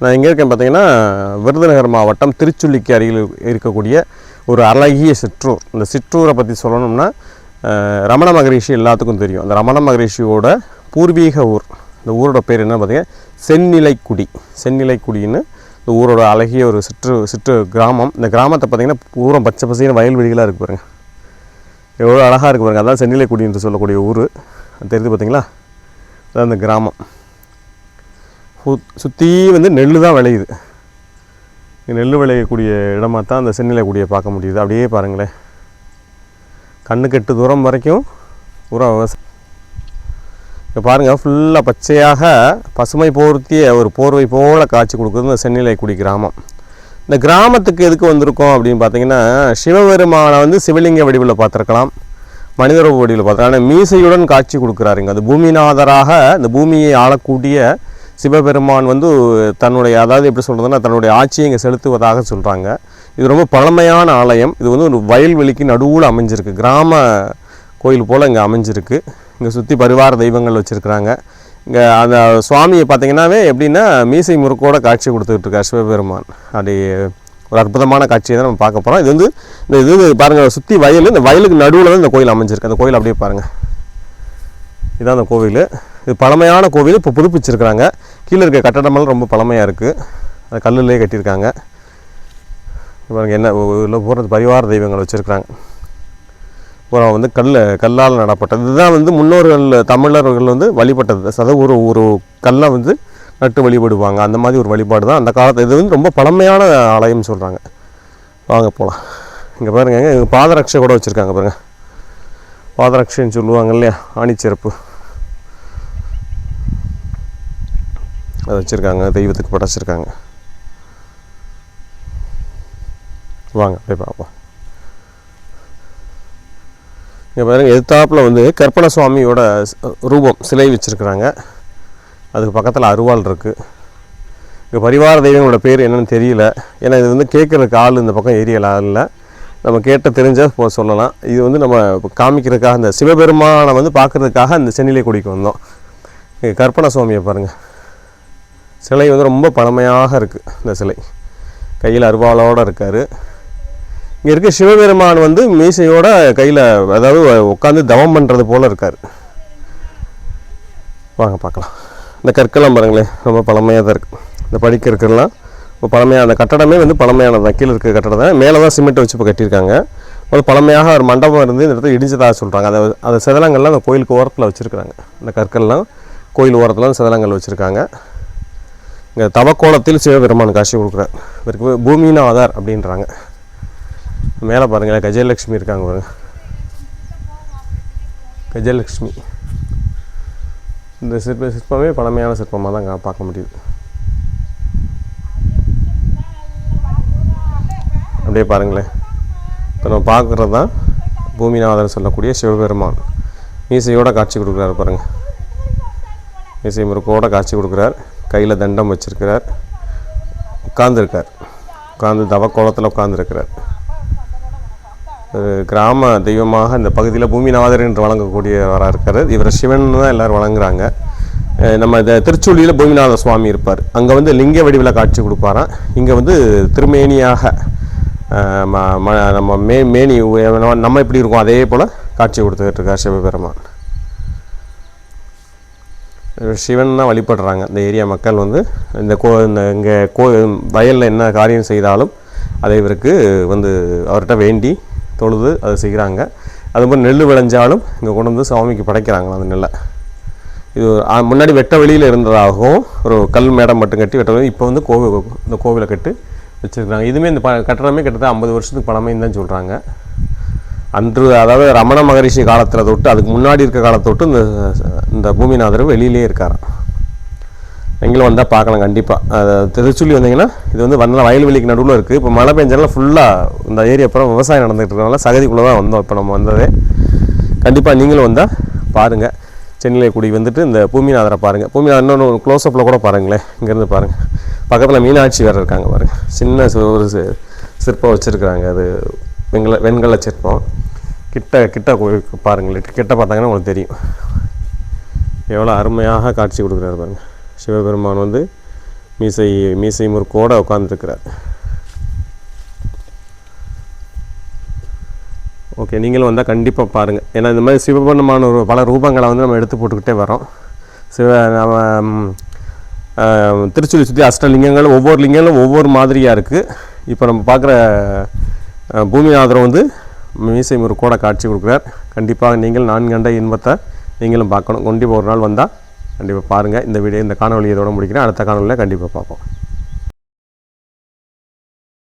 நான் எங்கே இருக்கேன் பார்த்தீங்கன்னா விருதுநகர் மாவட்டம் திருச்சுள்ளிக்கு அருகில் இருக்கக்கூடிய ஒரு அழகிய சிற்றூர். இந்த சிற்றூரை பற்றி சொல்லணும்னா ரமண மகரிஷி எல்லாத்துக்கும் தெரியும். அந்த ரமண மகரிஷியோட பூர்வீக ஊர். இந்த ஊரோட பேர் என்ன பார்த்தீங்கன்னா செந்நிலைக்குடி செந்நிலைக்குடின்னு இந்த ஊரோட அழகிய ஒரு சிற்று சிற்று கிராமம். இந்த கிராமத்தை பார்த்தீங்கன்னா பூரம் பச்சை பசைன்னு வயல்வெளிகளாக இருக்குது பாருங்க. எவ்வளோ அழகாக இருக்குது பாருங்க. அதான் சென்னிலைக்குடி என்று சொல்லக்கூடிய ஊர். அது தெரியுது பார்த்தீங்களா? அதான் அந்த கிராமம். சுற்றி வந்து நெல் தான் விளையுது. நெல் விளையக்கூடிய இடமாக தான் அந்த செந்நிலைக்குடியை பார்க்க முடியுது. அப்படியே பாருங்களேன். கண்ணுக்கு எட்டு தூரம் வரைக்கும் பூரா விவசாயம் இப்போ பாருங்கள் ஃபுல்லாக பச்சையாக பசுமை போர்த்திய ஒரு போர்வை போல் காட்சி கொடுக்குறது இந்த செந்நிலைக்குடி கிராமம். இந்த கிராமத்துக்கு எதுக்கு வந்திருக்கோம் அப்படின்னு பார்த்தீங்கன்னா சிவபெருமானை வந்து சிவலிங்க வடிவில் பார்த்துருக்கலாம். மனித ரூப வடிவில் பார்த்துருக்கலாம். ஆனால் மீசையுடன் காட்சி கொடுக்குறாருங்க அது பூமிநாதராக இந்த பூமியை ஆளக்கூடிய சிவபெருமான் வந்து தன்னுடைய அதாவது எப்படி சொல்கிறதுன்னா தன்னுடைய ஆட்சியை இங்கே செலுத்துவதாக சொல்கிறாங்க இது ரொம்ப பழமையான ஆலயம். இது வந்து ஒரு வயல்வெளிக்கு நடுவில் அமைஞ்சிருக்கு. கிராம கோயில் போல் இங்கே அமைஞ்சிருக்கு. இங்கே சுற்றி பரிவார தெய்வங்கள் வச்சுருக்குறாங்க. இங்கே அந்த சுவாமியை பார்த்திங்கனாவே எப்படின்னா மீசை முறுக்கோட காட்சி கொடுத்துக்கிட்டு இருக்கார் சிவபெருமான். அப்படி ஒரு அற்புதமான காட்சியை தான் நம்ம பார்க்க போகிறோம் இது வந்து இந்த இது பாருங்கள் சுற்றி வயல் இந்த வயலுக்கு நடுவில் தான் இந்த கோயில் அமைஞ்சிருக்கு. அந்த கோயில் அப்படியே பாருங்கள் இதுதான் அந்த கோவில். இது பழமையான கோவில் இப்போ புதுப்பிச்சிருக்கிறாங்க. கீழே இருக்க கட்டடமெல்லாம் ரொம்ப பழமையாக இருக்குது அது கல்லுலேயே கட்டியிருக்காங்க. இங்க பாருங்க என்ன உள்ள போகிறது பரிவார தெய்வங்கள் வச்சுருக்குறாங்க. அப்புறம் வந்து கல் கல்லால் நடப்பட்டது. இதுதான் வந்து முன்னோர்கள் தமிழர்கள் வந்து வழிபட்டது. அதாவது ஒரு ஒரு கல்லை வந்து நட்டு வழிபடுவாங்க. அந்த மாதிரி ஒரு வழிபாடு தான் அந்த காலத்து இது வந்து ரொம்ப பழமையான ஆலயம்னு சொல்கிறாங்க வாங்க போகலாம் இங்கே பாருங்க இங்க பாதரட்சை கூட வச்சுருக்காங்க பாருங்கள் பாதரட்சைன்னு சொல்லுவாங்க இல்லையா? ஆணிச்சிறப்பு. அதை வச்சுருக்காங்க தெய்வத்துக்கு படைச்சிருக்காங்க. வாங்க போய் பார்ப்போம். இங்கே பாருங்கள் எதிர்த்தாப்பில் வந்து கற்பன சுவாமியோட ரூபம் சிலை வச்சுருக்குறாங்க. அதுக்கு பக்கத்தில் அருவாள் இருக்குது இங்கே பரிவார தெய்வங்களோட பேர் என்னன்னு தெரியல. ஏன்னா இது வந்து கேட்குறதுக்கு ஆள் இந்த பக்கம் ஏரியல ஆள் இல்லை. நம்ம கேட்ட தெரிஞ்சால் போ சொல்லலாம். இது வந்து நம்ம காமிக்கிறதுக்காக இந்த சிவபெருமானை வந்து பார்க்குறதுக்காக அந்த சென்னிலே குடிக்கு வந்தோம். இங்கே கற்பன சுவாமியை பாருங்கள் சிலை வந்து ரொம்ப பழமையாக இருக்குது இந்த சிலை. கையில் அருவாளோடு இருக்கார். இங்கே இருக்க சிவபெருமான் வந்து மீசையோட கையில் அதாவது உட்காந்து தவம் பண்ணுறது போல் இருக்கார். வாங்க பார்க்கலாம். இந்த கற்கெல்லாம் பாருங்களேன் ரொம்ப பழமையாக தான் இருக்குது இந்த படிக்க இருக்கிறலாம் இப்போ பழமையாக அந்த கட்டடமே வந்து பழமையானது தான். கீழே இருக்க கட்டடம் தான். மேலே தான் சிமெண்ட் வச்சு இப்போ கட்டியிருக்காங்க. ஒரு பழமையாக ஒரு மண்டபம் இருந்து இந்த இடத்துல இடிஞ்சதாக சொல்கிறாங்க அதை அந்த சிதலங்கள்லாம் அந்த கோயிலுக்கு ஓரத்தில் வச்சுருக்குறாங்க. அந்த கற்கள்லாம் கோயில் ஓரத்தில் சிதலங்கள் வச்சுருக்காங்க. இங்கே தவக்கோணத்தில் சிவபெருமான் காட்சி கொடுக்குறார். இவருக்கு ஆதார் அப்படின்றாங்க. மேலே பாருங்களேன் கஜயலட்சுமி இருக்காங்க பாருங்க. கஜலட்சுமி. இந்த சிற்ப சிற்பமே பழமையான சிற்பமாக தான் கா- பார்க்க முடியுது. அப்படியே பாருங்களேன். இப்போ நம்ம பார்க்குறது தான் பூமிநாதர் சொல்லக்கூடிய சிவபெருமான். மீசையோட காட்சி கொடுக்குறாரு பாருங்கள் இசை முறுக்கோட காட்சி கொடுக்குறார். கையில் தண்டம் வச்சிருக்கிறார். உட்கார்ந்துருக்கார். உட்காந்து தவக்கோலத்தில் உட்காந்துருக்கிறார் ஒரு கிராம தெய்வமாக இந்த பகுதியில் பூமிநாதர் என்று வழங்கக்கூடியவராக இருக்கார். இவர் சிவன் தான் எல்லோரும் வழங்குறாங்க நம்ம இந்த திருச்சூழியில் பூமிநாத சுவாமி இருப்பார். அங்கே வந்து லிங்க வடிவில் காட்சி கொடுப்பாராம். இங்கே வந்து திருமேனியாக ம- ம- நம்ம மே மேனி நம்ம- எப்படி இருக்கோம் அதே போல் காட்சி கொடுத்துக்கிட்டு இருக்கார் சிவபெருமான். சிவன் தான் வழிபடுறாங்க. இந்த ஏரியா மக்கள் வந்து இந்த கோ இந்த இங்கே கோ வயலில் என்ன காரியம் செய்தாலும் அதை இவருக்கு வந்து அவர்கிட்ட வேண்டி தொழுது அதை செய்கிறாங்க. அதுபோல் நெல் விளைஞ்சாலும் இங்கே கொண்டு வந்து சுவாமிக்கு படைக்கிறாங்க அந்த நெல்லை. இது முன்னாடி வெட்ட வெளியில் இருந்ததாகவும் ஒரு கல் மேடம் மட்டும் கட்டி வெட்ட வெளியில் இப்போ வந்து கோவில் இந்த கோவிலை கட்டு வச்சுருக்காங்க இதுவுமே இந்த ப கட்டணமே கிட்டத்தட்ட ஐம்பது வருஷத்துக்கு பழமைன்னு தான் சொல்கிறாங்க அன்று அதாவது ரமண மகரிஷி காலத்தில் தொட்டு அதுக்கு முன்னாடி இருக்க காலத்தை தொட்டு இந்த இந்த பூமிநாதர் வெளியிலே இருக்கார் நீங்களும் வந்தால் பார்க்கலாம் கண்டிப்பாக திருச்சுள்ளி வந்தீங்கன்னா இது வந்து வந்தால் வயல்வெளிக்கு நடுவில் இருக்குது இப்போ மழை பெஞ்சாலும் ஃபுல்லாக இந்த ஏரியா அப்புறம் விவசாயம் நடந்துகிட்டு இருக்கனால சகதிக்குள்ளே தான் வந்தோம். இப்போ நம்ம வந்ததே. கண்டிப்பாக நீங்களும் வந்தால் பாருங்கள் சென்னையில் கூடி வந்துட்டு இந்த பூமிநாதரை பாருங்கள் பூமிநாதர் இன்னொன்று க்ளோஸ்அப்பில் கூட பாருங்களேன். இங்கேருந்து பாருங்கள் பக்கத்தில் மீனாட்சி வேறு இருக்காங்க பாருங்கள் சின்ன ஒரு சிற்பம் வச்சுருக்குறாங்க. அது வெண்கல வெண்கல சிற்பம். கிட்ட கிட்ட போய் பாருங்களேன் கிட்ட பார்த்தாங்கன்னா உங்களுக்கு தெரியும். எவ்வளோ அருமையாக காட்சி கொடுக்குறாரு பாருங்கள் சிவபெருமான் வந்து மீசை மீசை முறுக்கோடு உட்காந்துருக்கிறார் ஓகே நீங்களும் வந்தால் கண்டிப்பாக பாருங்கள் ஏன்னா இந்த மாதிரி சிவபெருமான ஒரு பல ரூபங்களை வந்து நம்ம எடுத்து போட்டுக்கிட்டே வரோம். சிவ நம்ம ம், திருச்சுழி சுற்றி அஷ்டலிங்கங்களும் ஒவ்வொரு லிங்கங்களும் ஒவ்வொரு மாதிரியாக இருக்குது இப்போ நம்ம பார்க்குற பூமிநாதரம் வந்து மீசை முறுக்கோட காட்சி கொடுக்குறார். கண்டிப்பாக நீங்கள் நான் கண்ட இன்பத்தை நீங்களும் பார்க்கணும். கண்டிப்பாக ஒரு நாள் வந்தால் கண்டிப்பாக பாருங்கள் இந்த வீடியோ இந்த காணொலி இதோட முடிக்கிறேன். அடுத்த காணொலியில் கண்டிப்பாக பார்ப்போம்.